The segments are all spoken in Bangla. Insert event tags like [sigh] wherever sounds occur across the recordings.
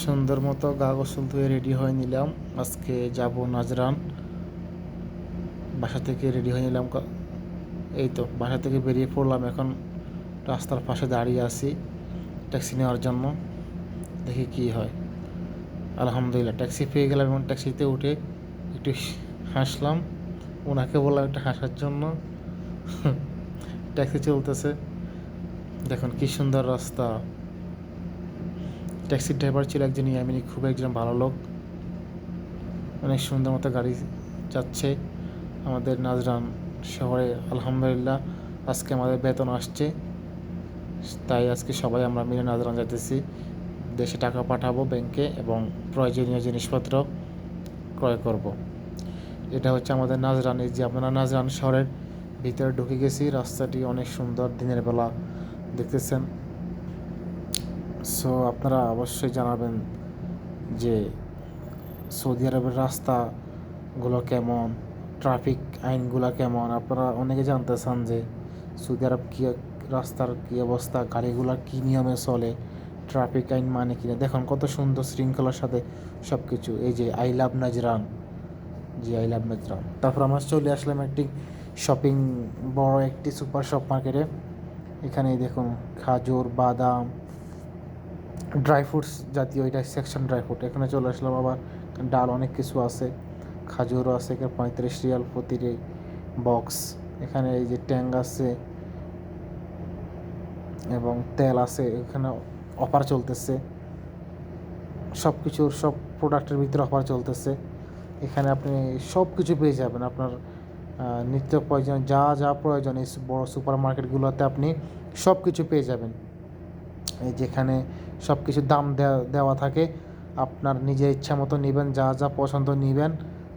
সুন্দর মতো গা গোসল ধুয়ে রেডি হয়ে নিলাম। আজকে যাব নাজরান। বাসা থেকে রেডি হয়ে নিলাম এই তো, বাসা থেকে বেরিয়ে পড়লাম এখন। রাস্তার পাশে দাঁড়িয়ে আছি ট্যাক্সি নেওয়ার জন্য। দেখি কি হয়। আলহামদুলিল্লাহ ট্যাক্সি পেয়ে গেলাম এবং ট্যাক্সিতে উঠে একটু হাসলাম। ওনাকে বললাম একটু হাসার জন্য। [laughs] ট্যাক্সি চলতেছে। দেখুন কি সুন্দর রাস্তা। ট্যাক্সির ড্রাইভার ছিল একজন ইয়ামিনী, খুব একজন ভালো লোক। অনেক সুন্দর মতো গাড়ি যাচ্ছে। আমাদের নাজরান শহরে, আলহামদুলিল্লাহ, আজকে আমাদের বেতন আসছে। তাই আজকে সবাই আমরা মিলে নাজরান যাইতেছি। দেশে টাকা পাঠাবো ব্যাংকে এবং প্রয়োজনীয় জিনিসপত্র ক্রয় করব। এটা হচ্ছে আমাদের নাজরান। এই যে আপনারা নাজরান শহরের ভিতরে ঢুকে গেছি, রাস্তাটি অনেক সুন্দর, দিনের বেলা দেখতেছেন। সো আপনারা অবশ্যই জানাবেন যে সৌদি আরবের রাস্তাগুলো কেমন ট্রাফিক আইনগুলো কেমন। আপনারা অনেকে জানতে চান যে সৌদি আরব কী রাস্তার কী অবস্থা, গাড়িগুলো কী নিয়মে চলে ট্রাফিক আইন মানে কিনা দেখুন কত সুন্দর শৃঙ্খলার সাথে সব কিছু এই যে আই লাভ নাজরান, জি আই লাভ নাজরান। তারপর আমরা চলে আসলাম একটি শপিং বড় একটি সুপার শপ মার্কেটে। এখানে দেখুন খাজুর, বাদাম ড্রাই ফ্রুটস জাতীয় এটা সেকশন ড্রাই ফ্রুট এখানে চলে আসলাম আবার ডাল অনেক কিছু আছে। খাজুরও আছে, এখানে পঁয়ত্রিশ রিয়াল প্রতিটি বক্স এখানে এই যে ট্যাং আছে এবং তেল আছে, এখানে অফার চলতেছে। সব কিছুর সব প্রোডাক্টের ভিতরে অফার চলতেছে। এখানে আপনি সব কিছু পেয়ে যাবেন। আপনার নিত্য প্রয়োজন, যা যা প্রয়োজন এই বড় সুপার মার্কেটগুলোতে আপনি সব কিছু পেয়ে যাবেন। যেখানে সব কিছুর দাম দেওয়া দেওয়া থাকে, আপনার নিজের ইচ্ছা মতো নেবেন, যা যা পছন্দ নেবেন,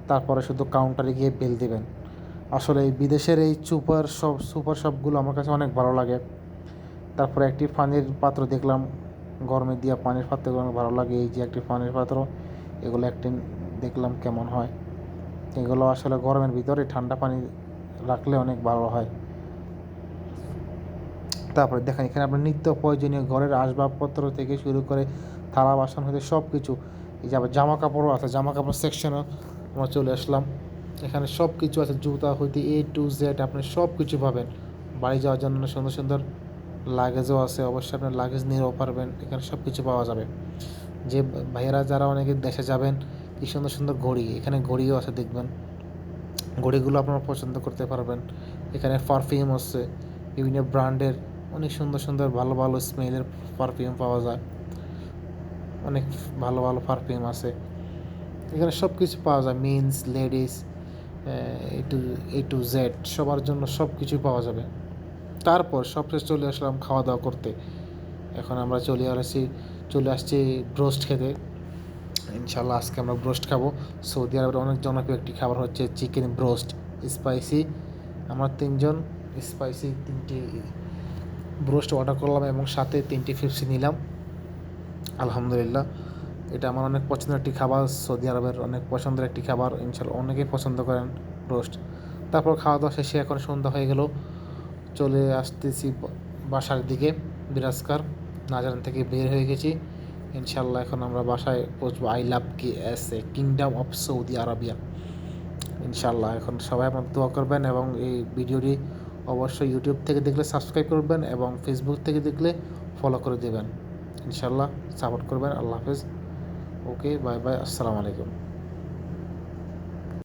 তারপরে শুধু কাউন্টারে গিয়ে বিল দেবেন। আসলে এই বিদেশের এই সুপার শপ সুপার শপগুলো আমার কাছে অনেক ভালো লাগে। তারপরে একটি পানির পাত্র দেখলাম, গরমে দিয়া পানির পাত্রগুলো অনেক ভালো লাগে, এই যে একটি পানির পাত্র, এগুলো একটি দেখলাম কেমন হয়। এগুলো আসলে গরমের ভিতরে ঠান্ডা পানি রাখলে অনেক ভালো হয়। তারপরে দেখেন, এখানে আপনার নিত্য প্রয়োজনীয় ঘরের আসবাবপত্র থেকে শুরু করে থালা বাসন হতে সব কিছু এই যে আবার জামা কাপড়ও আছে জামা কাপড় সেকশনও আমরা চলে আসলাম। এখানে সব কিছু আছে, জুতা হইতে এ টু জেড আপনি সব কিছু পাবেন। বাড়ি যাওয়ার জন্য সুন্দর সুন্দর লাগেজও আছে, অবশ্যই আপনার লাগেজ নিয়েও পারবেন, এখানে সব কিছু পাওয়া যাবে। যে ভাইয়েরা যারা অনেকে দেশে যাবেন, কি সুন্দর সুন্দর ঘড়ি, এখানে ঘড়িও আছে দেখবেন। ঘড়িগুলো আপনারা পছন্দ করতে পারবেন। এখানে পারফিউম আছে, বিভিন্ন ব্র্যান্ডের অনেক সুন্দর সুন্দর ভালো ভালো স্মেলের পারফিউম পাওয়া যায়। অনেক ভালো ভালো পারফিউম আছে। এখানে সব কিছু পাওয়া যায় men's ladies A to A to Z সবার জন্য সব কিছু পাওয়া যাবে। তারপর সবশেষ চলে আসলাম খাওয়া দাওয়া করতে। এখন আমরা চলে আসছি চলে আসছি ব্রোস্ট খেতে। ইনশাল্লাহ আজকে আমরা ব্রোস্ট খাব। সৌদি আরবের অনেক জনপ্রিয় একটি খাবার হচ্ছে চিকেন ব্রোস্ট, স্পাইসি। আমরা তিনজন, স্পাইসি তিনটি ব্রোস্ট অর্ডার করলাম এবং সাথে তিনটি ফিপসি নিলাম। আলহামদুলিল্লাহ, এটা আমার অনেক পছন্দের একটি খাবার। সৌদি আরবের অনেক পছন্দের একটি খাবার। ইনশাল্লাহ অনেকেই পছন্দ করেন রোস্ট তারপর খাওয়া দাওয়া শেষে এখন সন্ধ্যা হয়ে গেল। চলে আসতেছি বাসার দিকে, বিরাজকার। নাজারান থেকে বের হয়ে গেছি। ইনশাল্লাহ এখন আমরা বাসায় পৌঁছবো। I love K S A kingdom of Saudi Arabia ইনশাল্লাহ এখন সবাই আমার দোয়া করবেন এবং এই ভিডিওটি অবশ্যই ইউটিউব থেকে দেখলে সাবস্ক্রাইব করবেন এবং ফেসবুক থেকে দেখলে ফলো করে দেবেন। ইনশাল্লাহ সাপোর্ট করবেন। আল্লাহ হাফেজ। ওকে বাই বাই আসসালামু আলাইকুম।